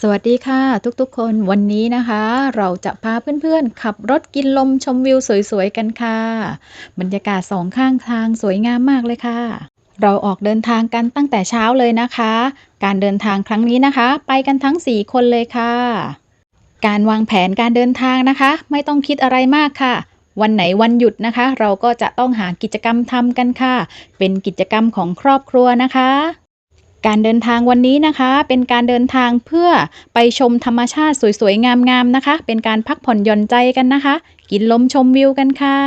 สวัสดีค่ะ ทุกๆ คนวันนี้นะคะ เราจะพาเพื่อนๆ ขับรถกินลมชมวิวสวยๆ กันค่ะ บรรยากาศสองข้างทางสวยงามมากเลยค่ะ เราออกเดินทางกันตั้งแต่เช้าเลยนะคะ การเดินทางครั้งนี้นะคะ ไปกันทั้ง 4 คนเลยค่ะ การวางแผนการเดินทางนะคะ ไม่ต้องคิดอะไรมากค่ะวันไหนวันหยุดนะคะ เราก็จะต้องหากิจกรรมทำกันค่ะ เป็นกิจกรรมของครอบครัวนะคะ การเดินทางวันนี้นะคะ เป็นการเดินทางเพื่อไปชมธรรมชาติสวยๆ งามๆนะคะ เป็นการพักผ่อนหย่อนใจกันนะคะ กินลมชมวิวกันค่ะ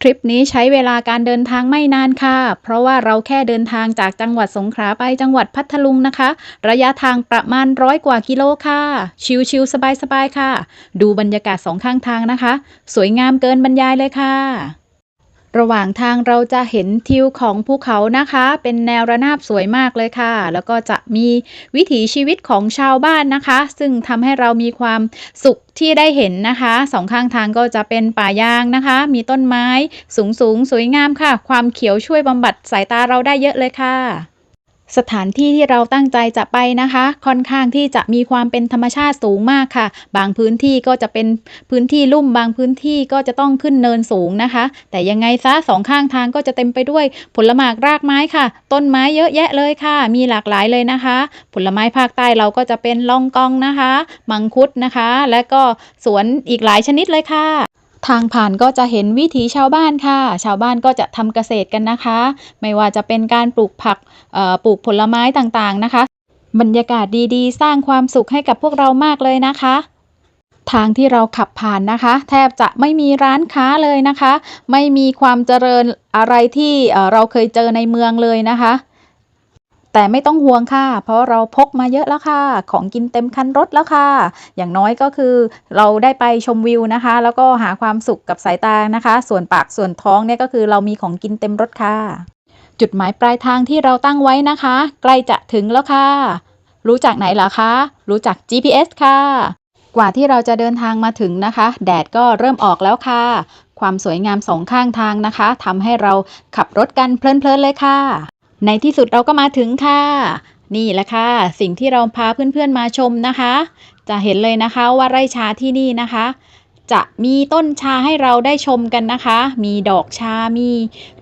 ทริปนี้ใช้เวลาการเดินทางไม่นานค่ะ เพราะว่าเราแค่เดินทางจากจังหวัดสงขลาไปจังหวัดพัทลุงนะคะ ระยะทางประมาณร้อยกว่ากิโลค่ะ ชิลๆสบายๆค่ะ ดูบรรยากาศสองข้างทางนะคะ สวยงามเกินบรรยายเลยค่ะ ระหว่างทางเราจะเห็นทิวของภูเขานะคะ เป็นแนวระนาบสวยมากเลยค่ะ แล้วก็จะมีวิถีชีวิตของชาวบ้านนะคะ ซึ่งทำให้เรามีความสุขที่ได้เห็นนะคะสองข้างทางก็จะเป็นป่ายางนะคะ มีต้นไม้สูงสูงสวยงามค่ะ ความเขียวช่วยบำบัดสายตาเราได้เยอะเลยค่ะ สถานที่ที่เราตั้งใจจะไปนะคะ ค่อนข้างที่จะมีความเป็นธรรมชาติสูงมากค่ะ บางพื้นที่ก็จะเป็นพื้นที่ลุ่มบางพื้นที่ก็จะต้องขึ้นเนินสูงนะคะ แต่ยังไงซะสองข้างทางก็จะเต็มไปด้วยผลหมากรากไม้ค่ะ ต้นไม้เยอะแยะเลยค่ะ มีหลากหลายเลยนะคะ ผลไม้ภาคใต้เราก็จะเป็นลองกองนะคะ มังคุดนะคะ และก็สวนอีกหลายชนิดเลยค่ะ ทางผ่านก็จะเห็นวิถีชาวบ้านค่ะ ชาวบ้านก็จะทำเกษตรกันนะคะ ไม่ว่าจะเป็นการปลูกผักปลูกผลไม้ต่างๆนะคะ บรรยากาศดีๆ สร้างความสุขให้กับพวกเรามากเลยนะคะทางที่เราขับผ่านนะคะ แทบจะไม่มีร้านค้าเลยนะคะ ไม่มีความเจริญอะไรที่เราเคยเจอในเมืองเลยนะคะ แต่ไม่ต้องห่วงค่ะ เพราะเราพกมาเยอะแล้วค่ะ ของกินเต็มคันรถแล้วค่ะ อย่างน้อยก็คือเราได้ไปชมวิวนะคะ แล้วก็หาความสุขกับสายตานะคะ ส่วนปากส่วนท้องเนี่ยก็คือเรามีของกินเต็มรถค่ะ จุดหมายปลายทางที่เราตั้งไว้นะคะ ใกล้จะถึงแล้วค่ะ รู้จักไหนเหรอคะ รู้จัก GPS ค่ะ กว่าที่เราจะเดินทางมาถึงนะคะ แดดก็เริ่มออกแล้วค่ะ ความสวยงามสองข้างทางนะคะทำให้เราขับรถกันเพลินๆเลยค่ะ ในที่สุดเราก็มาถึงค่ะ นี่แหละค่ะ สิ่งที่เราพาเพื่อนๆมาชมนะคะ จะเห็นเลยนะคะว่าไร่ชาที่นี่นะคะ จะมีต้นชาให้เราได้ชมกันนะคะ มีดอกชา มี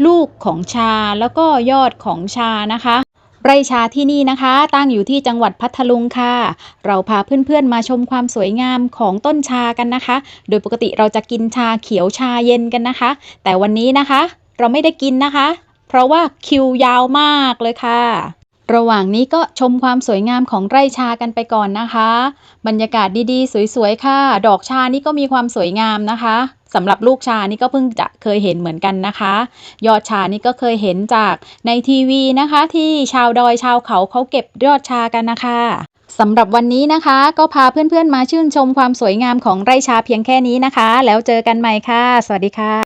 ลูกของชาแล้วก็ยอดของชานะคะไร่ชาที่นี่นะคะ ตั้งอยู่ที่จังหวัดพัทลุงค่ะ เราพาเพื่อนๆมาชมความสวยงามของต้นชากันนะคะ โดยปกติเราจะกินชาเขียวชาเย็นกันนะคะ แต่วันนี้นะคะ เราไม่ได้กินนะคะ เพราะว่าคิวยาวมากเลยค่ะ ระหว่างนี้ก็ชมความสวยงามของไร่ชากันไปก่อนนะคะ บรรยากาศดีๆ สวยๆ ค่ะ ดอกชานี่ก็มีความสวยงามนะคะสำหรับลูกชานี่ก็เพิ่งจะเคยเห็นเหมือนกันนะคะ ยอดชานี่ก็เคยเห็นจากในทีวีนะคะ ที่ชาวดอยชาวเขาเขาเก็บยอดชากันนะคะสำหรับวันนี้นะคะ ก็พาเพื่อนๆมาชื่นชมความสวยงามของไร่ชาเพียงแค่นี้นะคะ แล้วเจอกันใหม่ค่ะ สวัสดีค่ะ